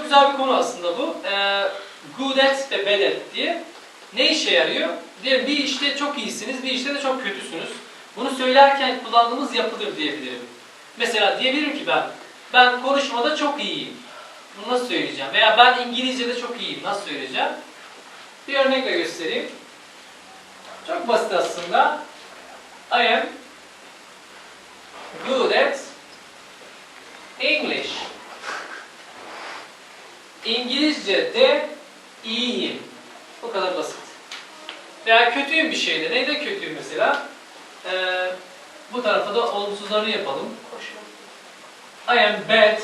çok güzel bir konu aslında bu. Ee, good at ve bad at diye. Ne işe yarıyor? Diyelim bir işte çok iyisiniz, bir işte de çok kötüsünüz. Bunu söylerken kullandığımız yapıdır diyebilirim. Mesela diyebilirim ki ben, ben konuşmada çok iyiyim. Bunu nasıl söyleyeceğim? Veya ben İngilizce'de çok iyiyim. Nasıl söyleyeceğim? Bir örnekle göstereyim. Çok basit aslında. I am good at English. İngilizce'de iyiyim. Bu kadar basit. Veya kötüyüm bir şeyde. Neyde kötüyüm mesela? Ee, bu tarafa da olumsuzlarını yapalım. I am bad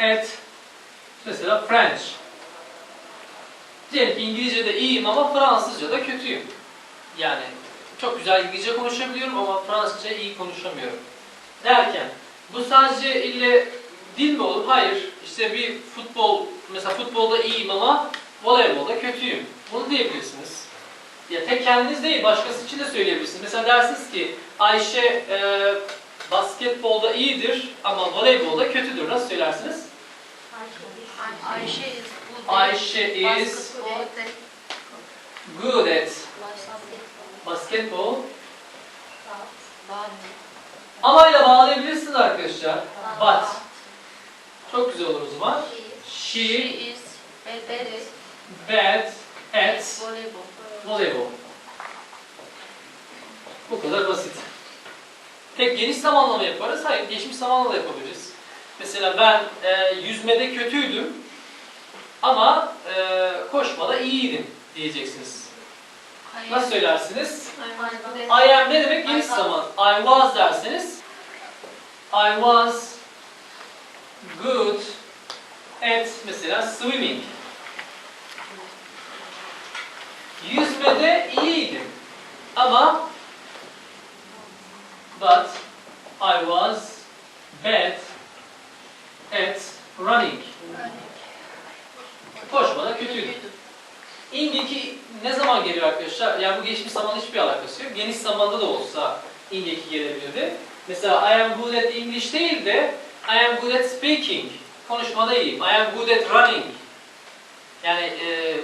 at mesela French. Diyelim ki İngilizce'de iyiyim ama Fransızca'da kötüyüm. Yani çok güzel İngilizce konuşabiliyorum ama Fransızca iyi konuşamıyorum. Derken bu sadece ille dil mi olur? Hayır. İşte bir futbol, mesela futbolda iyiyim ama voleybolda kötüyüm. Bunu diyebilirsiniz. Ya tek kendiniz değil, başkası için de söyleyebilirsiniz. Mesela dersiniz ki Ayşe e, basketbolda iyidir ama voleybolda kötüdür. Nasıl söylersiniz? Ayşe is good. Ayşe is good at basketbol. Ama ile bağlayabilirsiniz arkadaşlar. But. Çok güzel olur o zaman. She She is bad at bad at volleyball. voleybol. Bu kadar basit. Tek geniş zamanlama yaparız. Hayır, geçmiş zamanla da yapabiliriz. Mesela ben e, yüzmede kötüydüm ama e, koşmada iyiydim diyeceksiniz. Nasıl söylersiniz? I am ne demek? Geniş zaman. I was derseniz I was good at mesela swimming. Yüzmede iyiydim. Ama but I was bad at running. Koşmada kötüydüm. İngeki ne zaman geliyor arkadaşlar? Yani bu geçmiş zamanla hiçbir alakası yok. Geniş zamanda da olsa ingeki gelebilirdi. Mesela I am good at English değil de I am good at speaking. Konuşmada iyiyim. I am good at running. Yani e,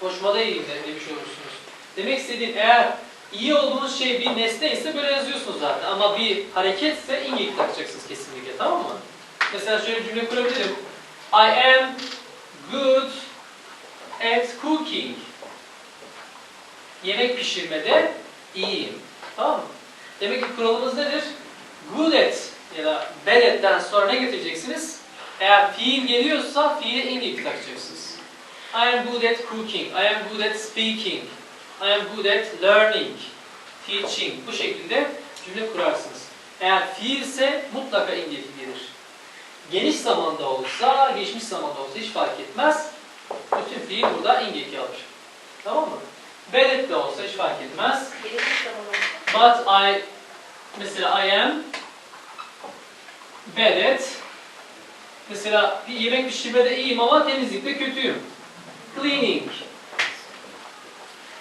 koşmada iyiyim de demiş olursunuz. Demek istediğim eğer iyi olduğunuz şey bir nesne ise böyle yazıyorsunuz zaten. Ama bir hareketse ingeki takacaksınız kesinlikle tamam mı? Mesela şöyle bir cümle kurabilirim. I am good at cooking. Yemek pişirmede iyiyim. Tamam mı? Demek ki kuralımız nedir? Good at at'ten sonra ne getireceksiniz? Eğer fiil geliyorsa fiile ingeki takacaksınız. I am good at cooking. I am good at speaking. I am good at learning. Teaching. Bu şekilde cümle kurarsınız. Eğer fiilse mutlaka ingeki gelir. Geniş zamanda olsa, geçmiş zamanda olsa hiç fark etmez. Bütün fiil burada ingeki alır. Tamam mı? Bad de olsa hiç fark etmez. But I mesela I am bad at mesela bir yemek pişirmede iyiyim ama temizlikte kötüyüm. Cleaning.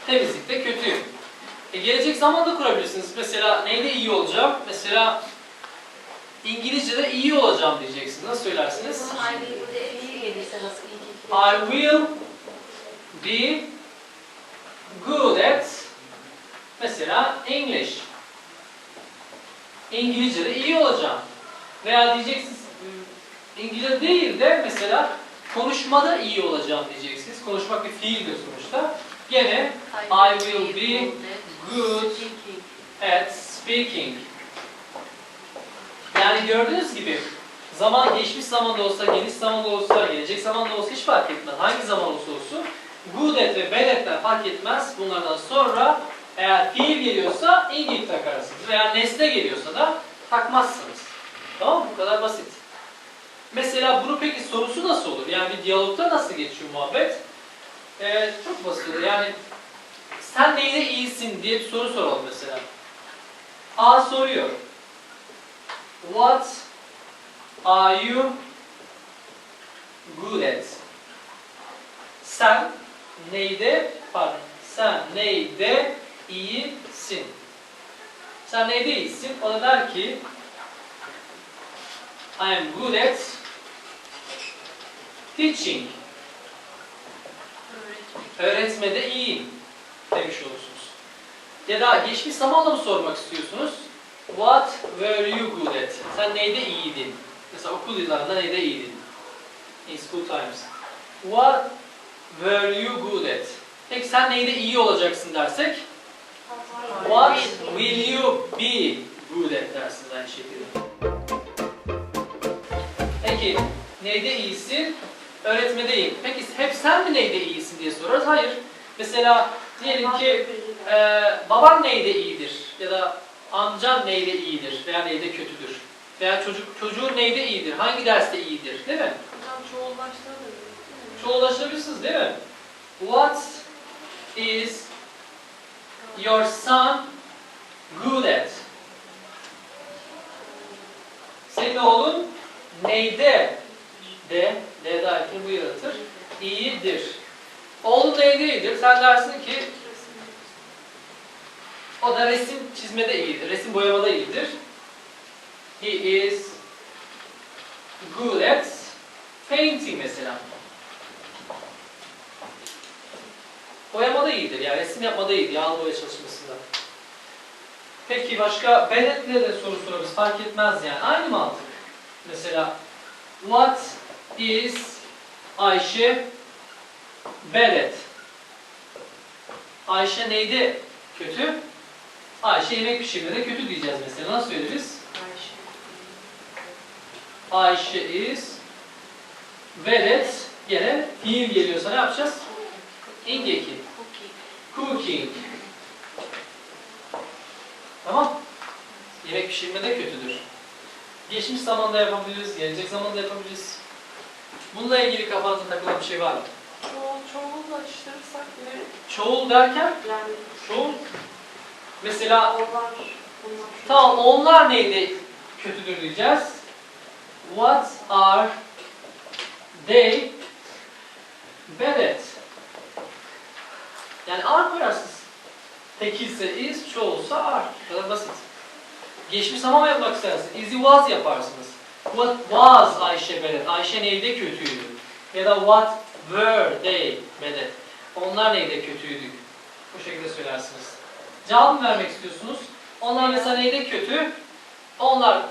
Temizlikte kötüyüm. E, gelecek zamanda kurabilirsiniz. Mesela neyde iyi olacağım? Mesela İngilizce'de iyi olacağım diyeceksiniz. Nasıl söylersiniz? I will be good at mesela English. İngilizce'de iyi olacağım. Veya diyeceksiniz "Hmm, İngilizce değil de mesela konuşmada iyi olacağım diyeceksiniz. Konuşmak bir fiildir sonuçta. Gene I will be good at speaking. Yani gördüğünüz gibi zaman geçmiş zamanda olsa, geniş zamanda olsa, gelecek zamanda olsa hiç fark etmez. Hangi zaman olursa olsun good at ve bad at'ten fark etmez. Bunlardan sonra eğer fiil geliyorsa ingik takarsınız. Veya nesne geliyorsa da takmazsınız. Tamam mı? Bu kadar basit. Mesela bunu peki sorusu nasıl olur? Yani bir diyalogda nasıl geçiyor muhabbet? Ee, çok basit. Yani sen neyde iyisin diye bir soru soralım mesela. A soruyor. What are you good at? Sen neyde, pardon, sen neyde iyisin? Sen neyde iyisin? O da der ki I am good at Teaching. Öğretmede iyiyim demiş olursunuz. Ya da geçmiş zamanla mı sormak istiyorsunuz? What were you good at? Sen neyde iyiydin? Mesela okul yıllarında neyde iyiydin? In school times. What were you good at? Peki sen neyde iyi olacaksın dersek? What will you be good at dersiniz aynı şekilde. Neyde iyisin? Öğretmedeyim. Peki hep sen mi neyde iyisin diye sorarız. Hayır. Mesela diyelim ki e, baban neyde iyidir? Ya da amcan neyde iyidir? Veya neyde kötüdür? Veya çocuk çocuğun neyde iyidir? Hangi derste iyidir? Değil mi? Hocam çoğullaştırabilir mi? Çoğulaştırabilirsiniz değil mi? What is your son good at? Senin oğlun neyde? De, de derken bu yaratır. İyidir. Oğlun neyde iyidir? Sen dersin ki o da resim çizmede iyidir. Resim boyamada iyidir. He is good at painting mesela. Boyamada iyidir yani resim yapmada iyidir yağlı boya çalışmasında. Peki başka Bennett'le de soru sorarız fark etmez yani aynı mantık. Mesela What is Ayşe bad at? Ayşe neydi kötü? Ayşe yemek pişirmede kötü diyeceğiz mesela. Nasıl söyleriz? Ayşe is bad at. Gene fiil geliyorsa ne yapacağız? İngeki. Cookie. Cooking. Tamam. Yemek pişirmede kötüdür. Geçmiş zamanda yapabiliriz, gelecek zamanda yapabiliriz. Bununla ilgili kafanıza takılan bir şey var mı? Çoğul, çoğullaştırırsak yine Çoğul derken, yani çoğul mesela onlar, bunlar. tamam onlar neydi kötüdür diyeceğiz. What are they bad at? Yani are koyarsınız. Tekilse is, çoğulsa are. Bu kadar basit. Geçmiş zaman yapmak istersiniz. Is was yaparsınız. What was Ayşe bad at? Ayşe neyde kötüydü? Ya da what were they bad at? Onlar neyde kötüydü? Bu şekilde söylersiniz. Cevap mı vermek istiyorsunuz? Onlar mesela neyde kötü? Onlar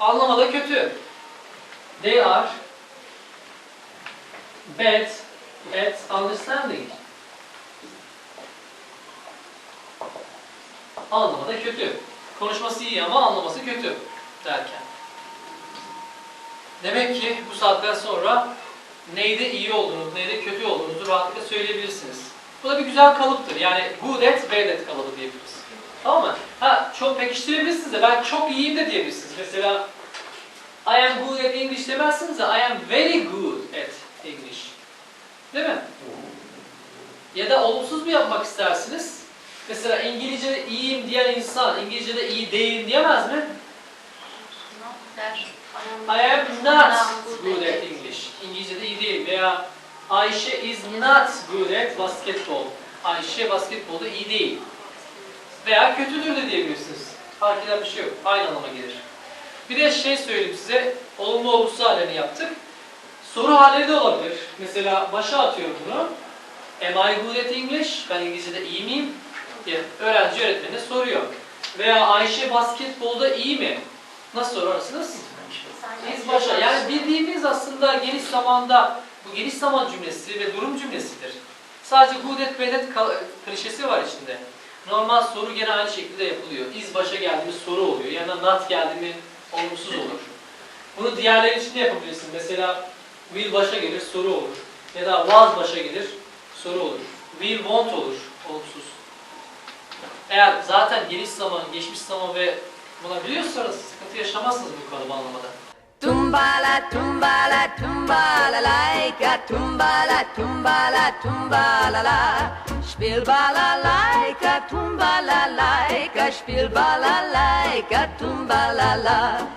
anlamada kötü. They are bad at understanding. Anlamada kötü. Konuşması iyi ama anlaması kötü derken. Demek ki bu saatten sonra neyde iyi olduğunuzu, neyde kötü olduğunuzu rahatlıkla söyleyebilirsiniz. Bu da bir güzel kalıptır. Yani good at, bad at kalıbı diyebiliriz. Tamam mı? Ha, çok pekiştirebilirsiniz de ben çok iyiyim de diyebilirsiniz. Mesela I am good at English demezsiniz de I am very good at English. Değil mi? Ya da olumsuz mu yapmak istersiniz? Mesela İngilizce iyiyim diyen insan İngilizce'de iyi değilim diyemez mi? Not der. I am not good at English. İngilizce'de iyi değilim. Veya Ayşe is not good at basketball. Ayşe basketbolda iyi değil. Veya kötüdür de diyebilirsiniz. Fark eden bir şey yok. Aynı anlama gelir. Bir de şey söyleyeyim size. Olumlu olumsuz hallerini yaptık. Soru halleri de olabilir. Mesela başa atıyorum bunu. Am I good at English? Ben İngilizce'de iyi miyim? diye öğrenci öğretmenine soruyor. Veya Ayşe basketbolda iyi mi? Nasıl sorarsınız? Biz başa. Yani bildiğimiz aslında geniş zamanda bu geniş zaman cümlesi ve durum cümlesidir. Sadece at kal- klişesi var içinde. Normal soru gene aynı şekilde yapılıyor. Is başa geldi mi soru oluyor. Yanına not geldi mi olumsuz olur. Bunu diğerleri için de yapabilirsin. Mesela will başa gelir soru olur. Ya da was başa gelir soru olur. Will won't olur olumsuz. Eğer zaten geniş zaman, geçmiş zaman ve buna biliyorsanız sıkıntı yaşamazsınız bu kalıbı anlamada. Tumba la tumba la tumba la laika tumba la tumba la Spiel balalaika tumba la laika Spiel balalaika tumba la la